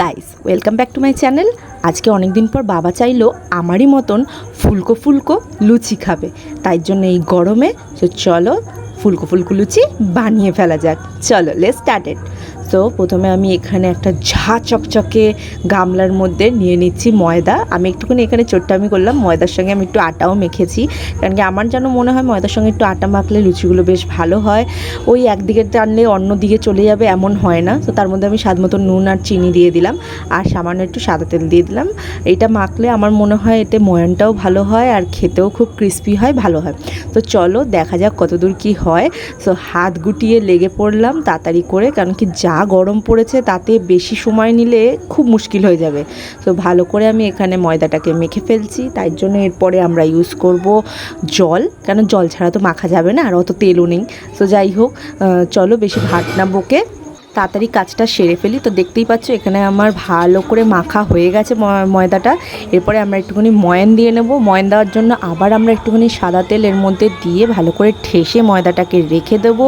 Guys welcome back to my channel আজকে অনেক দিন পর বাবা চাইলো আমারই মতন ফুলকো ফুলকো লুচি খাবে। তাই জন্য এই গরমে চলো ফুলকো ফুলকো লুচি বানিয়ে ফেলা যাক। চলো লেস স্টার্টেড তো প্রথমে আমি এখানে একটা ঝা চকচকে গামলার মধ্যে নিয়ে নিচ্ছি ময়দা। আমি একটুখানি এখানে চোট্টামি করলাম, ময়দার সঙ্গে আমি একটু আটাও মেখেছি। কারণ কি আমার যেন মনে হয় ময়দার সঙ্গে একটু আটা মাখলে লুচিগুলো বেশ ভালো হয়। ওই একদিকে টানলে অন্য দিকে চলে যাবে এমন হয় না। তো তার মধ্যে আমি স্বাদ মতো নুন আর চিনি দিয়ে দিলাম। আর সামান্য একটু সাদা তেল দিয়ে দিলাম। এটা মাখলে আমার মনে হয় এতে ময়ানটাও ভালো হয় আর খেতেও খুব ক্রিস্পি হয়, ভালো হয়। তো চলো দেখা যাক কতদূর কি হয়। সো হাত গুটিয়ে লেগে পড়লাম তাড়াতাড়ি করে, কারণ কি যা গরম পড়েছে, তাতে বেশি সময় নিলে খুব মুশকিল হয়ে যাবে। তো ভালো করে আমি এখানে ময়দাটাকে মেখে ফেলছি, তাই জন্য এরপরে আমরা ইউজ করব জল, কেন জল ছাড়া তো মাখা যাবে না, আর অত তেলও নেই। তো যাই হোক চলো বেশি ভাট না বকে তাড়াতাড়ি কাজটা সেরে ফেলি। তো দেখতেই পাচ্ছ, এখানে আমার ভালো করে মাখা হয়ে গেছে ময়দাটা। এরপরে আমরা একটুখানি ময়ান দিয়ে নেব। ময়ান দেওয়ার জন্য আবার আমরা একটুখানি সাদা তেল এর মধ্যে দিয়ে ভালো করে ঠেসে ময়দাটাকে রেখে দেবো।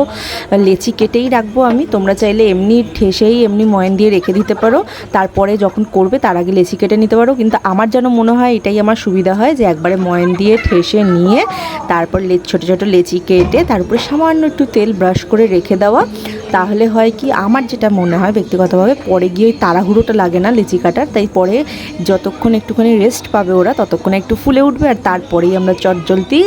লেচি কেটেই রাখব আমি। তোমরা চাইলে এমনি ঠেসেই এমনি ময়ান দিয়ে রেখে দিতে পারো। তারপরে যখন করবে তার আগে লেচি কেটে নিতে পারো। কিন্তু আমার যেন মনে হয় এটাই আমার সুবিধা হয় যে একবারে ময়ান দিয়ে ঠেসে নিয়ে তারপর ছোটো ছোটো লেচি কেটে তারপরে সামান্য একটু তেল ব্রাশ করে রেখে দেওয়া। তাহলে হয় কি, আমার যেটা মনে হয় ব্যক্তিগতভাবে, পরে গিয়ে ওই তাড়াহুড়োটা লাগে না লিচি কাটার, তাই পরে যতক্ষণ একটুখানি রেস্ট পাবে ওরা, ততক্ষণ একটু ফুলে উঠবে আর তারপরেই আমরা চটজলদি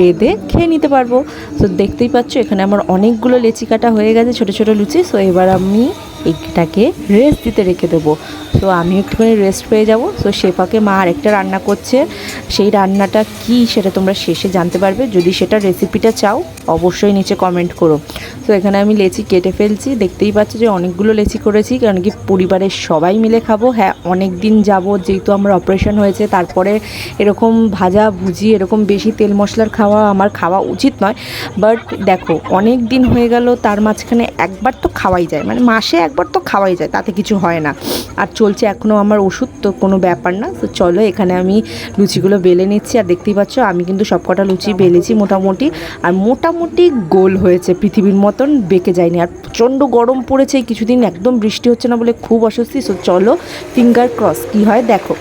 রেঁধে খেয়ে নিতে পারব। তো দেখতেই পাচ্ছ, এখানে আমার অনেকগুলো লেচি কাটা হয়ে গেছে, ছোটো ছোটো লুচি। সো এবার আমি এইটাকে রেস্ট দিতে রেখে দেবো। তো আমি একটুখানি রেস্ট পেয়ে যাব। তো শেফাকে মা আরেকটা রান্না করছে। সেই রান্নাটা কি সেটা তোমরা শেষে জানতে পারবে। যদি সেটা রেসিপিটা চাও, অবশ্যই নিচে কমেন্ট করো। তো এখানে আমি লেচি কেটে ফেলছি। দেখতেই পাচ্ছ যে অনেকগুলো লেচি করেছি, কারণ কি পরিবারের সবাই মিলে খাব। হ্যাঁ অনেক দিন যাব, যেহেতু আমার অপারেশন হয়েছে, তারপরে এরকম ভাজা, ভুজি, এরকম বেশি তেল মশলার খাওয়া আমার খাওয়া উচিত নয়। বাট দেখো অনেক দিন হয়ে গেল, তার মাঝখানে একবার তো খাওয়াই যায়। মানে মাসে একবার তো খাওয়াই যায়, তাতে কিছু হয় না। আর চলছে এখনও আমার ওষুধ, তো কোনো ব্যাপার না। তো চলো, এখানে আমি লুচিগুলো বেলে নিচ্ছি। আর দেখতেই পাচ্ছ, আমি কিন্তু সবকটা লুচি বেলেছি মোটামুটি। আর মোটামুটি গোল হয়েছে, পৃথিবীর মতন বেঁকে যায়নি। আর প্রচণ্ড গরম পড়েছে কিছুদিন একদম বৃষ্টি হচ্ছে না বলে খুব অস্বস্তি। সো চলো ফিঙ্গার ক্রস কী হয় দেখো!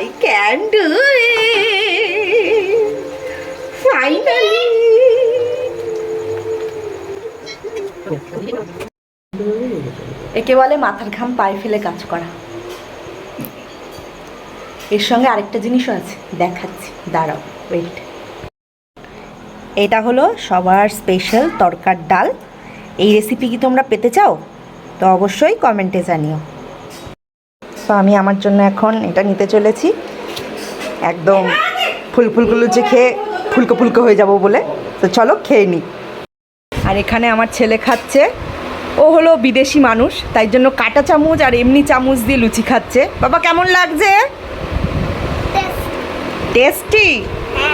I can do একে বলে মাথার ঘাম পায়ে ফেলে কাজ করা। এর সঙ্গে আরেকটা জিনিসও আছে, দেখাচ্ছি, দাঁড়াও ওয়েট এটা হলো সবার স্পেশাল তরকার ডাল। এই রেসিপি কি তোমরা পেতে চাও? তো অবশ্যই কমেন্টে জানিও। তো আমি আমার জন্য এখন এটা নিতে চলেছি। একদম ফুল ফুলকো লুচি খেয়ে ফুলকো ফুলকো হয়ে যাব বলে। তো চলো খেয়ে নিই আর এখানে আমার ছেলে খাচ্ছে। ও হলো বিদেশি মানুষ তাই জন্য কাটা চামচ আর এমনি চামচ দিয়ে লুচি খাচ্ছে। বাবা কেমন লাগছে? টেস্টি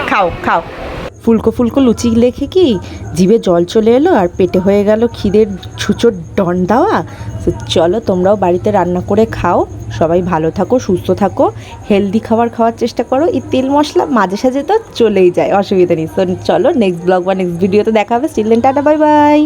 খাও খাও। ফুলকো ফুলকো লুচি লেখে কি? জিভে জল চলে এলো আর পেটে হয়ে গেল খিদের ছুচোর ডন দেওয়া। চলো তোমরাও বাড়িতে রান্না করে খাও। সবাই ভালো থাকো, সুস্থ থাকো। হেলদি খাবার খাওয়ার চেষ্টা করো। এই তেল মশলা মাঝে সাঝে তো চলেই যায়, অসুবিধা নেই। তো চলো নেক্সট ব্লগ বা নেক্সট ভিডিওতে দেখা হবে। Still tata bye bye